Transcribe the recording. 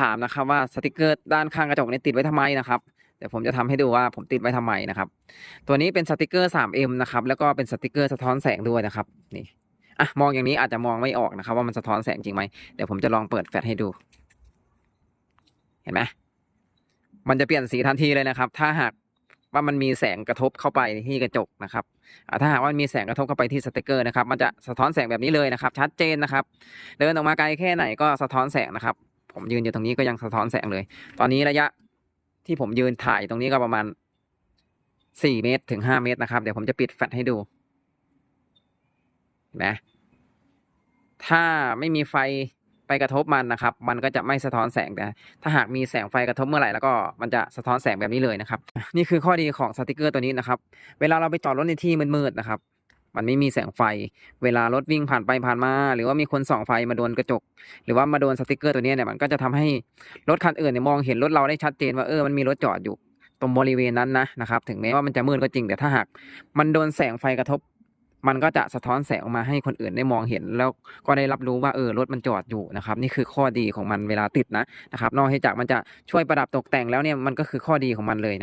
ถามนะครับว่าสติกเกอร์ด้านข้างกระจกนี้ติดไว้ทำไมนะครับเดี๋ยวผมจะทำให้ดูว่าผมติดไว้ทำไมนะครับ ตัวนี้เป็นสติกเกอร์ 3M นะครับแล้วก็เป็นสติกเกอร์สะท้อนแสงด้วยนะครับนี่อะมองอย่างนี้อาจจะมองไม่ออกนะครับ ว่ามันสะท้อนแสงจริงไหมเดี๋ยวผมจะลองเปิดแฟลชให้ดู เห็นไหมมันจะเปลี่ยนสีทันทีเลยนะครับ ถ้าหากว่ามันมีแสงกระทบเข้าไปที่กระจกนะครับถ้าหากว่ามีแสงกระทบเข้าไปที่สติกเกอร์นะครับ มันจะสะท้อนแสงแบบนี้เลยนะครับ ชัดเจนนะครับ เดินออกมาไกลแค่ไหนก็สะท้อนแสงนะครับ ผมยืนอยู่ตรงนี้ก็ยังสะท้อนแสงเลย ตอนนี้ระยะที่ผมยืนถ่ายตรงนี้ก็ประมาณสี่เมตรถึงห้าเมตรนะครับ เดี๋ยวผมจะปิดแฟลชให้ดูเห็นไหมถ้าไม่มีไฟไปกระทบมันนะครับ มันก็จะไม่สะท้อนแสงแต่ถ้าหากมีแสงไฟกระทบเมื่อไหร่แล้วก็มันจะสะท้อนแสงแบบนี้เลยนะครับ นี่คือข้อดีของสติกเกอร์ตัวนี้นะครับ เวลาเราไปจอดรถในที่มืดๆนะครับ มันไม่มีแสงไฟ เวลารถวิ่งผ่านไปผ่านมา หรือว่ามีคนส่องไฟมาโดนกระจก หรือว่ามาโดนสติกเกอร์ตัวนี้เนี่ยมันก็จะทำให้รถคันอื่นเนี่ยมองเห็นรถเราได้ชัดเจนว่าเออมันมีรถจอดอยู่ ตรงบริเวณนั้นนะนะครับ ถึงแม้ว่ามันจะมืดก็จริงแต่ถ้าหากมันโดนแสงไฟกระทบ มันก็จะสะท้อนแสงออกมาให้คนอื่นได้มองเห็น แล้วก็ได้รับรู้ว่าเออรถมันจอดอยู่นะครับนี่คือข้อดีของมันเวลาติดนะนะครับนอกจากมันจะช่วยประดับตกแต่งแล้วเนี่ยมันก็คือข้อดีของมันเลยนะครับ